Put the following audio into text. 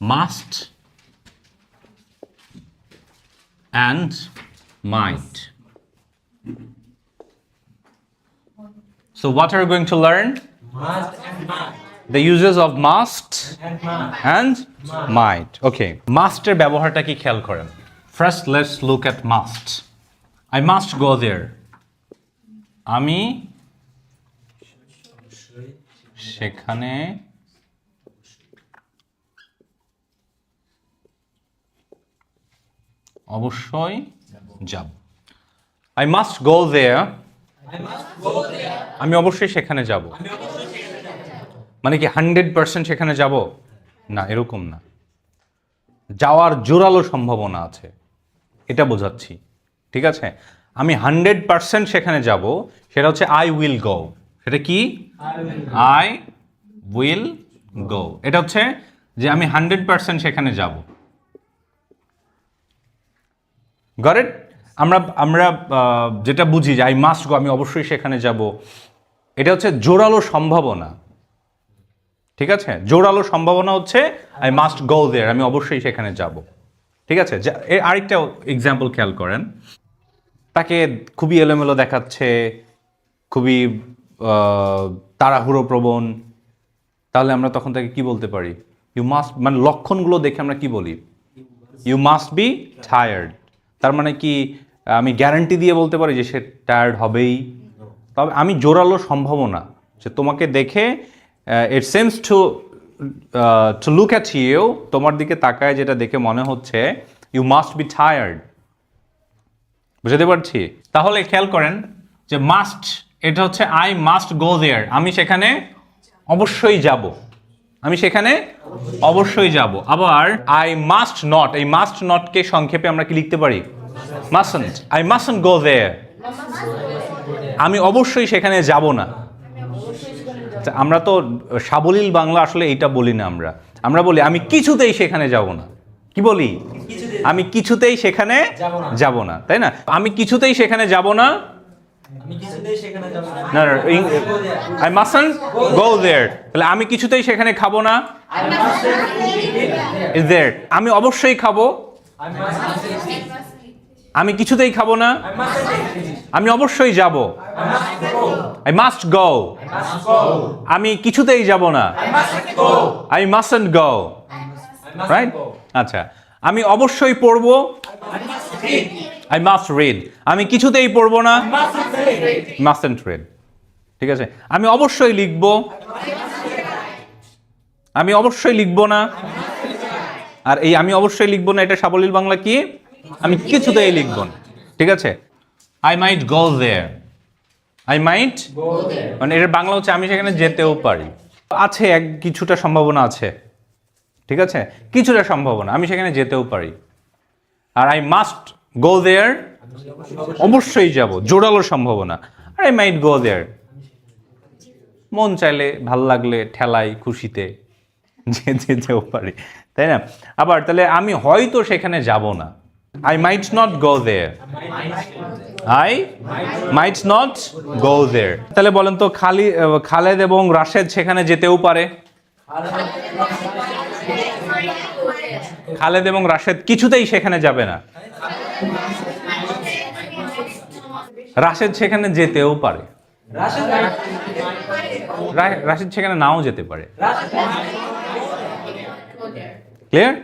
Must and might So what are we going to learn? Must and might. The uses of must And might. and might. Okay. Must এর ব্যবহারটা কি খেয়াল করেন First let's look at must. I must go there. আমি সেখানে অবশ্যই যাব। I must go there. আমি অবশ্যই সেখানে যাব। মানে কি হান্ড্রেড পার্সেন্ট সেখানে যাব? না এরকম না। যাওয়ার জোরালো সম্ভাবনা আছে। এটা বোঝাচ্ছি। ঠিক আছে? আমি হান্ড্রেড পার্সেন্ট সেখানে যাব। সেটা হচ্ছে আই উইল গো সেটা কি? আই উইল গো এটা হচ্ছে যে আমি হান্ড্রেড পার্সেন্ট সেখানে যাব। গরেট আমরা আমরা যেটা বুঝি যে আই মাস্ট গো আমি অবশ্যই সেখানে যাব, এটা হচ্ছে জোরালো সম্ভাবনা। ঠিক আছে? জোরালো সম্ভাবনা হচ্ছে আই মাস্ট গো দেয়ার আমি অবশ্যই সেখানে যাব। ঠিক আছে? এর আরেকটা এক্সাম্পল খেয়াল করেন। তাকে খুবই এলোমেলো দেখাচ্ছে, খুবই তাড়াহুড়ো প্রবণ। তাহলে আমরা তখন তাকে কি বলতে পারি? ইউ মাস্ট মানে লক্ষণগুলো দেখে আমরা কি বলি? ইউ মাস্ট বি টায়ার্ড তার মানে কি, আমি গ্যারান্টি দিয়ে বলতে পারি যে সে টায়ার্ড হবেই। তবে আমি জোরালো সম্ভাবনা যে তোমাকে দেখে it seems to to look at you তোমার দিকে তাকায় যেটা দেখে মনে হচ্ছে ইউ মাস্ট বি টায়ার্ড বুঝতে পারছি? তাহলে খেয়াল করেন যে মাস্ট এটা হচ্ছে আই মাস্ট গো দেয়ার আমি সেখানে অবশ্যই যাব। আমি সেখানে অবশ্যই যাব। আবার আই মাস্ট নট এই মাস্ট নটকে সংক্ষেপে আমরা কি লিখতে পারি? মাসন্ট আই মাসন্ট গো দেয়ার আমি অবশ্যই সেখানে যাব না। আমরা তো সাবলীল বাংলা আসলে এইটা বলি না আমরা। আমরা বলি, আমি কিছুতেই সেখানে যাব না। কি বলি? আমি কিছুতেই সেখানে। যাব না। তাই না? আমি কিছুতেই সেখানে যাব না। না। না I must go there. I mustn't go there তাহলে আমি কিছুতেই সেখানে খাব না দেয়ার আমি অবশ্যই খাব. আমি কিছুতেই খাব না. আমি অবশ্যই যাব I must go. I must go I must go. আমি কিছুতেই যাব না I must go. I mustn't go right আচ্ছা আমি অবশ্যই পড়ব. আই মাস্ট রিড আমি কিছুতেই পড়ব না। Read. রিড ঠিক আছে? আমি অবশ্যই লিখব। আমি অবশ্যই লিখব না। আর এই আমি অবশ্যই লিখব না এটা সাবলীল বাংলা কি? আমি কিছুতেই লিখব না। ঠিক আছে? I might go there I মাইট মানে এর বাংলা হচ্ছে আমি সেখানে যেতেও পারি। আছে এক কিছুটা সম্ভাবনা আছে। ঠিক আছে? কিছুটা সম্ভাবনা আমি সেখানে যেতেও পারি। আর আই মাস্ট গো দেয়ার অবশ্যই যাব, জোরালো সম্ভাবনা। আর আই মাইট গো দেয়ার মন চাইলে, ভালো লাগলে ঠেলাই খুশিতে, যে যেতেও পারি, তাই না? আবার তাহলে আমি হয়তো সেখানে যাব না। I might not go there I might not go there তাহলে বলেন তো, খালি খালেদ এবং রাশেদ সেখানে যেতেও পারে। খালেদ এবং রাশেদ কিছুতেই সেখানে যাবে না। রাশেদ সেখানে যেতেও পারে। রাশেদ সেখানে নাও যেতে পারে। ক্লিয়ার